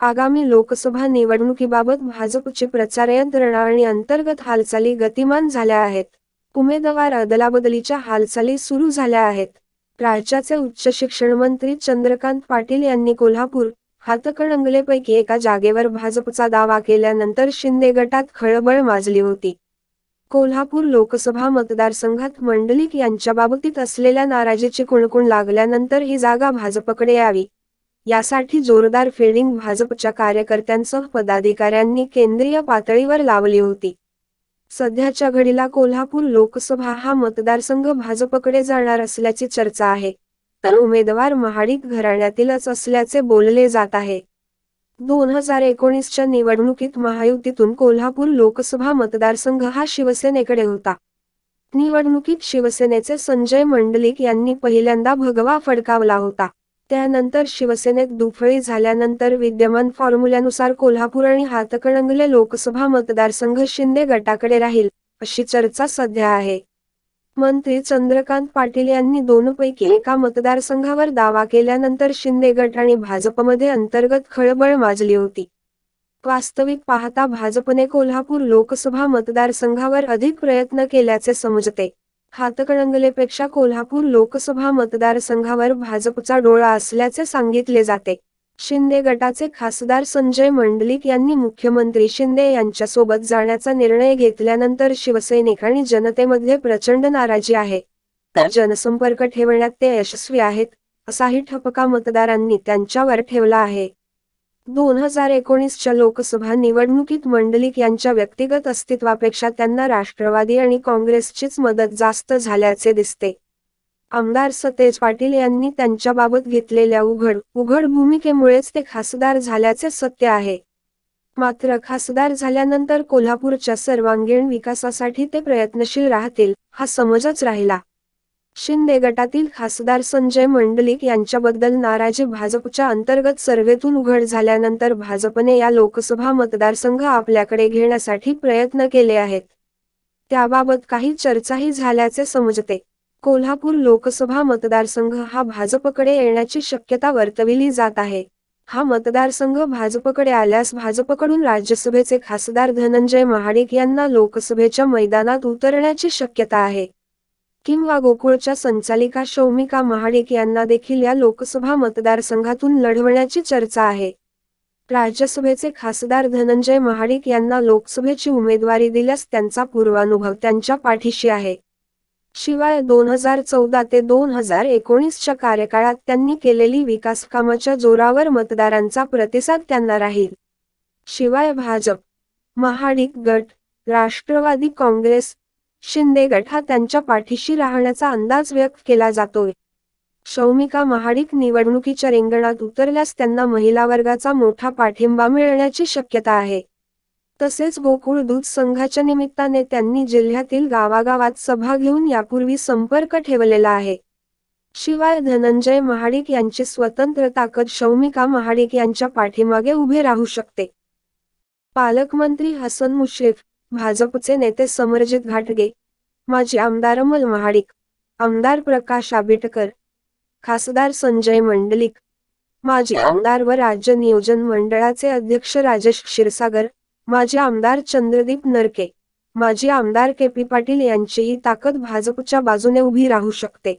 आगामी लोकसभा निवडणुकीबाबत भाजपचे प्रचार यंत्रणा आणि अंतर्गत हालचाली गतिमान झाल्या आहेत. उमेदवार अदलाबदलीच्या हालचाली सुरू झाल्या आहेत. राज्याचे उच्च शिक्षण मंत्री चंद्रकांत पाटील यांनी कोल्हापूर हातकणंगलेपैकी एका जागेवर भाजपचा दावा केल्यानंतर शिंदे गटात खळबळ माजली होती. कोल्हापूर लोकसभा मतदारसंघात मंडलिक यांच्या बाबतीत असलेल्या नाराजीची कुणकुण लागल्यानंतर ही जागा भाजपकडे यावी यासाठी जोरदार फिल्डिंग भाजपच्या कार्यकर्त्यांसह पदाधिकाऱ्यांनी केंद्रीय पातळीवर लावली होती. सध्याच्या घडीला कोल्हापूर लोकसभा हा मतदारसंघ भाजपकडे जाणार असल्याची चर्चा आहे. तर उमेदवार महाडिक घराण्यातीलच असल्याचे बोलले जात आहे. दोन हजार एकोणीसच्या निवडणुकीत महायुतीतून कोल्हापूर लोकसभा मतदारसंघ हा शिवसेनेकडे होता. निवडणुकीत शिवसेनेचे संजय मंडलिक यांनी पहिल्यांदा भगवा फडकावला होता. त्यानंतर शिवसेनेत दुफळी झाल्यानंतर विद्यमान फॉर्म्युल्यानुसार कोल्हापूर आणि हातकणंगले लोकसभा मतदारसंघ शिंदे गटाकडे राहील अशी चर्चा सध्या आहे. मंत्री चंद्रकांत पाटील यांनी दोनपैकी एका मतदारसंघावर दावा केल्यानंतर शिंदे गट आणि भाजपमध्ये अंतर्गत खळबळ माजली होती. वास्तविक पाहता भाजपने कोल्हापूर लोकसभा मतदारसंघावर अधिक प्रयत्न केल्याचे समजते. हातकणंगलेपेक्षा कोल्हापूर लोकसभा मतदारसंघावर भाजपचा डोळा असल्याचे सांगितले जाते. शिंदे गटाचे खासदार संजय मंडलिक यांनी मुख्यमंत्री शिंदे यांच्यासोबत जाण्याचा निर्णय घेतल्यानंतर शिवसैनिक आणि जनतेमध्ये प्रचंड नाराजी आहे. जनसंपर्क ठेवण्यात ते यशस्वी आहेत असाही ठपका मतदारांनी त्यांच्यावर ठेवला आहे. दोन हजार एकोणीसच्या लोकसभा निवडणुकीत मंडलिक यांच्या व्यक्तिगत अस्तित्वापेक्षा त्यांना राष्ट्रवादी आणि काँग्रेसचीच मदत जास्त झाल्याचे दिसते. आमदार सतेज पाटील यांनी त्यांच्याबाबत घेतलेल्या उघड उघड भूमिकेमुळेच ते खासदार झाल्याचे सत्य आहे. मात्र खासदार झाल्यानंतर कोल्हापूरच्या सर्वांगीण विकासासाठी ते प्रयत्नशील राहतील हा समजच राहिला. शिंदे गटातील खासदार संजय मंडलिक यांच्याबद्दल नाराजी भाजपच्या अंतर्गत सर्वेतून उघड झाल्यानंतर भाजपने या लोकसभा मतदारसंघ आपल्याकडे घेण्यासाठी प्रयत्न केले आहेत. त्याबाबत काही चर्चाही झाल्याचे समजते. कोल्हापूर लोकसभा मतदारसंघ हा भाजपकडे येण्याची शक्यता वर्तविली जात आहे. हा मतदारसंघ भाजपकडे आल्यास भाजपकडून राज्यसभेचे खासदार धनंजय महाडिक यांना लोकसभेच्या मैदानात उतरण्याची शक्यता आहे. किंवा गोकुळच्या संचालिका शौमिका महाडिक यांना देखील या लोकसभा मतदारसंघातून लढवण्याची चर्चा आहे. राज्यसभेचे खासदार धनंजय महाडिक यांना लोकसभेची उमेदवारी दिल्यास त्यांचा पूर्वानुभव त्यांच्या पाठीशी आहे. शिवाय दोन हजार चौदा ते दोन हजार एकोणीसच्या कार्यकाळात त्यांनी केलेली विकास कामाच्या जोरावर मतदारांचा प्रतिसाद त्यांना राहील. शिवाय भाजप महाडिक गट राष्ट्रवादी काँग्रेस शिंदे गट हा त्यांच्या पाठीशी राहण्याचा अंदाज व्यक्त केला जातोय. शौमिका महाडिक निवडणुकीच्या रिंगणात उतरल्यास त्यांना महिला वर्गाचा मोठा पाठिंबा मिळण्याची शक्यता आहे. तसेच गोकुळ दूध संघाच्या निमित्ताने त्यांनी जिल्ह्यातील गावागावात सभा घेऊन यापूर्वी संपर्क ठेवलेला आहे. शिवाय धनंजय महाडिक यांची स्वतंत्र ताकद शौमिका महाडिक यांच्या पाठीमागे उभे राहू शकते. पालकमंत्री हसन मुश्रीफ भाजपचे नेते समरजित घाटगे माजी आमदार अमल महाडिक आमदार प्रकाश आबिटकर खासदार संजय मंडलिक माजी आमदार व राज्य नियोजन मंडळाचे अध्यक्ष राजेश क्षीरसागर माजी आमदार चंद्रदीप नरके माजी आमदार के पी पाटील यांचीही ताकद भाजपच्या बाजूने उभी राहू शकते.